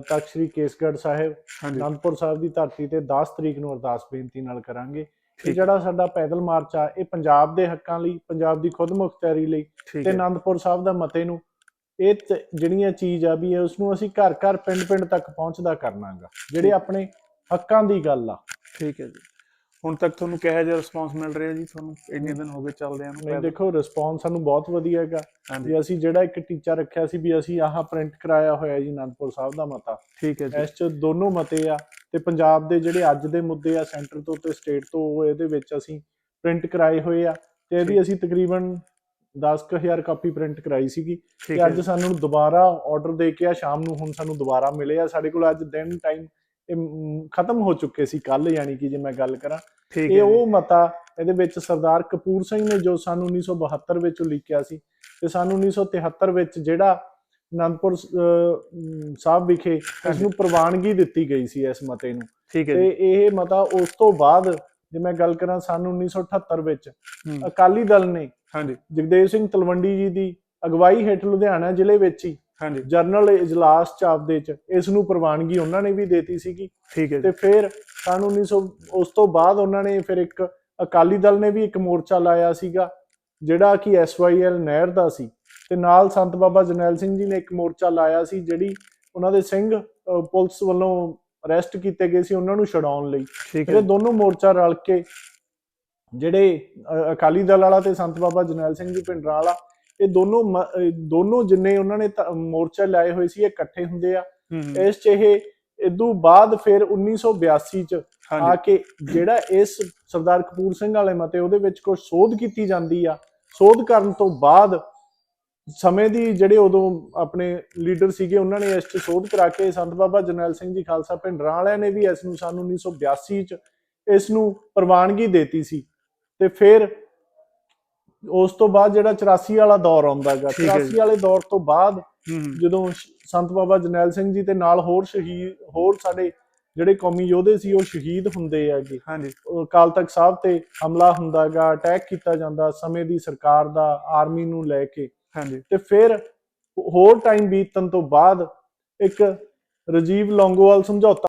ਤਖਤ ਸ੍ਰੀ ਕੇਸਗੜ੍ਹ ਸਾਹਿਬ ਅਨੰਦਪੁਰ ਸਾਹਿਬ ਦੀ ਧਰਤੀ ਤੇ 10 ਤਰੀਕ ਨੂੰ ਅਰਦਾਸ ਬੇਨਤੀ ਨਾਲ ਕਰਾਂਗੇ। ਇਹ। ਜਿਹੜਾ ਸਾਡਾ ਪੈਦਲ ਮਾਰਚ ਆ ਇਹ ਪੰਜਾਬ ਦੇ ਹੱਕਾਂ ਲਈ ਪੰਜਾਬ ਦੀ ਖੁਦਮੁਖਤਿਆਰੀ ਲਈ ਤੇ ਅਨੰਦਪੁਰ ਸਾਹਿਬ ਦਾ ਮਤੇ ਨੂੰ ਇਹ ਜਿਹੜੀਆਂ ਚੀਜ਼ ਆ ਵੀ ਉਸ ਨੂੰ ਅਸੀਂ ਘਰ ਘਰ ਪਿੰਡ ਪਿੰਡ ਤੱਕ ਪਹੁੰਚਦਾ ਕਰਨਾਗਾ ਜਿਹੜੇ। ਆਪਣੇ ਹੱਕਾਂ ਦੀ ਗੱਲ ਆ। ਠੀਕ ਹੈ ਜੀ। ਹੁਣ ਤੱਕ ਤੁਹਾਨੂੰ ਕਿਹੋ ਜਿਹਾ ਰਿਸਪੌਂਸ ਮਿਲ ਰਿਹਾ ਜੀ ਤੁਹਾਨੂੰ? ਇੰਨੇ ਦਿਨ ਹੋ ਗਏ ਚੱਲਦਿਆਂ ਨੂੰ ਨਹੀਂ? ਦੇਖੋ ਰਿਸਪੌਂਸ ਸਾਨੂੰ ਬਹੁਤ ਵਧੀਆ ਹੈਗਾ। ਵੀ ਅਸੀਂ ਜਿਹੜਾ ਇੱਕ ਟੀਚਾ ਰੱਖਿਆ ਸੀ ਵੀ ਅਸੀਂ ਆਹ ਪ੍ਰਿੰਟ ਕਰਾਇਆ ਹੋਇਆ ਜੀ ਅਨੰਦਪੁਰ ਸਾਹਿਬ ਦਾ ਮਤਾ। ਠੀਕ ਹੈ ਜੀ। ਇਸ ਚ ਦੋਨੋਂ ਮਤੇ ਆ ਤੇ ਪੰਜਾਬ ਦੇ ਜਿਹੜੇ ਅੱਜ ਦੇ ਮੁੱਦੇ ਆ ਸੈਂਟਰ ਤੋਂ ਤੇ ਸਟੇਟ ਤੋਂ ਉਹ ਇਹਦੇ ਵਿੱਚ ਅਸੀਂ ਪ੍ਰਿੰਟ ਕਰਾਏ ਹੋਏ ਆ ਤੇ ਇਹਦੀ ਅਸੀਂ ਤਕਰੀਬਨ 10000 ਕਾਪੀ ਪ੍ਰਿੰਟ ਕਰਾਈ ਸੀਗੀ। ਤੇ ਅੱਜ ਸਾਨੂੰ ਦੁਬਾਰਾ ਆਰਡਰ ਦੇ ਕੇ ਆ ਸ਼ਾਮ ਨੂੰ ਹੁਣ ਸਾਨੂੰ ਦੁਬਾਰਾ ਮਿਲੇ ਆ। ਸਾਡੇ ਕੋਲ ਅੱਜ ਦਿਨ ਟਾਈਮ ਖਤਮ ਹੋ ਚੁੱਕੇ ਸੀ ਕੱਲ ਯਾਨੀ ਕਿ ਜੇ ਮੈਂ ਗੱਲ ਕਰਾਂ ਇਹ ਉਹ ਮਤਾ ਇਹਦੇ ਵਿੱਚ ਸਰਦਾਰ ਕਪੂਰ ਸਿੰਘ ਨੇ ਜੋ ਸਾਨੂੰ 1972 ਵਿੱਚ ਲਿਖਿਆ ਸੀ ਤੇ ਸਾਨੂੰ 1973 ਵਿੱਚ ਜਿਹੜਾ ਅਨੰਦਪੁਰ ਸਾਹਿਬ ਵਿਖੇ ਇਸ। ਨੂੰ ਪ੍ਰਵਾਨਗੀ ਦਿੱਤੀ ਗਈ ਸੀ ਇਸ ਮਤੇ ਨੂੰ। ਠੀਕ ਹੈ ਤੇ ਇਹ ਮਤਾ ਉਸ ਤੋਂ ਬਾਅਦ ਜੇ ਮੈਂ ਗੱਲ ਕਰਾਂ ਸਾਨੂੰ 1978 ਵਿੱਚ ਅਕਾਲੀ ਦਲ ਨੇ ਹਾਂਜੀ। ਜਗਦੇਵ ਸਿੰਘ ਤਲਵੰਡੀ ਜੀ ਦੀ ਅਗਵਾਈ ਹੇਠ ਲੁਧਿਆਣਾ ਜ਼ਿਲ੍ਹੇ ਵਿੱਚ ਹੀ ਹਾਂਜੀ। ਜਰਨਲ ਇਜਲਾਸ ਚ ਆਪਦੇ ਚ ਇਸ ਨੂੰ ਪ੍ਰਵਾਨਗੀ ਉਹਨਾਂ ਨੇ ਵੀ ਦੇਤੀ ਸੀਗੀ। ਠੀਕ ਹੈ ਤੇ ਫਿਰ ਸਨ 1900 ਉਸ ਤੋਂ ਬਾਅਦ ਉਹਨਾਂ ਨੇ ਫਿਰ ਇੱਕ ਅਕਾਲੀ ਦਲ ਨੇ ਵੀ ਇੱਕ ਮੋਰਚਾ ਲਾਇਆ ਸੀਗਾ ਜਿਹੜਾ ਕਿ ਐਸਵਾਈਐਲ ਨਹਿਰ ਦਾ ਸੀ। ਤੇ ਨਾਲ ਸੰਤ ਬਾਬਾ ਜਰਨੈਲ ਸਿੰਘ ਜੀ ਨੇ ਇੱਕ ਮੋਰਚਾ ਲਾਇਆ ਸੀ ਜਿਹੜੀ ਉਹਨਾਂ ਦੇ ਸਿੰਘ ਪੁਲਿਸ ਵੱਲੋਂ ਅਰੈਸਟ ਕੀਤੇ ਗਏ ਸੀ ਉਹਨਾਂ ਨੂੰ ਛਡਾਉਣ ਲਈ। ਇਹ ਦੋਨੋਂ ਮੋਰਚਾ ਰਲ ਕੇ ਜਿਹੜੇ ਅਕਾਲੀ ਦਲ ਵਾਲਾ ਤੇ ਸੰਤ ਬਾਬਾ ਜਰਨੈਲ ਸਿੰਘ ਜੀ ਪਿੰਡਰਾਂ ਵਾਲਾ ਇਹ ਦੋਨੋਂ ਦੋਨੋਂ ਜਿੰਨੇ ਉਹਨਾਂ ਨੇ ਮੋਰਚਾ ਲਾਏ ਹੋਏ ਸੀ ਇਹ ਇਕੱਠੇ ਹੁੰਦੇ ਆ। ਇਸ ਚ ਇਹ ਇਦੋਂ ਬਾਅਦ ਫਿਰ 1982 ਚ ਆ ਕੇ ਜਿਹੜਾ ਇਸ ਸਰਦਾਰ ਕਪੂਰ ਸਿੰਘ ਵਾਲੇ ਮਤੇ ਉਹਦੇ ਵਿੱਚ ਕੁਝ ਸੋਧ ਕੀਤੀ ਜਾਂਦੀ ਆ। ਸੋਧ ਕਰਨ ਤੋਂ ਬਾਅਦ ਸਮੇਂ ਦੀ ਜਿਹੜੇ ਉਦੋਂ ਆਪਣੇ ਲੀਡਰ ਸੀਗੇ ਉਹਨਾਂ ਨੇ ਇਸ 'ਚ ਸੋਧ ਕਰਾ ਕੇ ਸੰਤ ਬਾਬਾ ਜਰਨੈਲ ਸਿੰਘ ਜੀ ਖਾਲਸਾ ਪਿੰਡਰਾਂ ਵਾਲਿਆਂ ਨੇ ਵੀ ਇਸ ਨੂੰ ਸਾਨੂੰ 1982 ਚ ਇਸ ਨੂੰ ਪ੍ਰਵਾਨਗੀ ਦੇਤੀ ਸੀ। ਤੇ ਫਿਰ ਉਸ ਤੋਂ ਬਾਅਦ ਜਿਹੜਾ 84 ਵਾਲਾ ਦੌਰ ਆਉਂਦਾ ਗਾ ਠੀਕ ਹੈ ਜੀ। 84 ਵਾਲੇ ਦੌਰ ਤੋਂ ਬਾਅਦ ਜਦੋਂ ਸੰਤ ਬਾਬਾ ਜਰਨੈਲ ਸਿੰਘ ਜੀ ਤੇ ਨਾਲ ਹੋਰ ਸ਼ਹੀਦ ਹੋਰ ਸਾਡੇ ਜਿਹੜੇ ਕੌਮੀ ਯੋਧੇ ਸੀ ਉਹ ਸ਼ਹੀਦ ਹੁੰਦੇ ਹੈਗੇ। ਹਾਂਜੀ। ਅਕਾਲ ਤਖਤ ਸਾਹਿਬ ਤੇ ਹਮਲਾ ਹੁੰਦਾਗਾ ਅਟੈਕ ਕੀਤਾ ਜਾਂਦਾ ਸਮੇਂ ਦੀ ਸਰਕਾਰ ਦਾ ਆਰਮੀ ਨੂੰ ਲੈ ਕੇ। ਹਾਂਜੀ। ਤੇ ਫਿਰ ਹੋਰ ਟਾਈਮ ਬੀਤਣ ਤੋਂ ਬਾਅਦ ਇੱਕ ਰਾਜੀਵ ਲੌਂਗੋਵਾਲ ਸਮਝੌਤਾ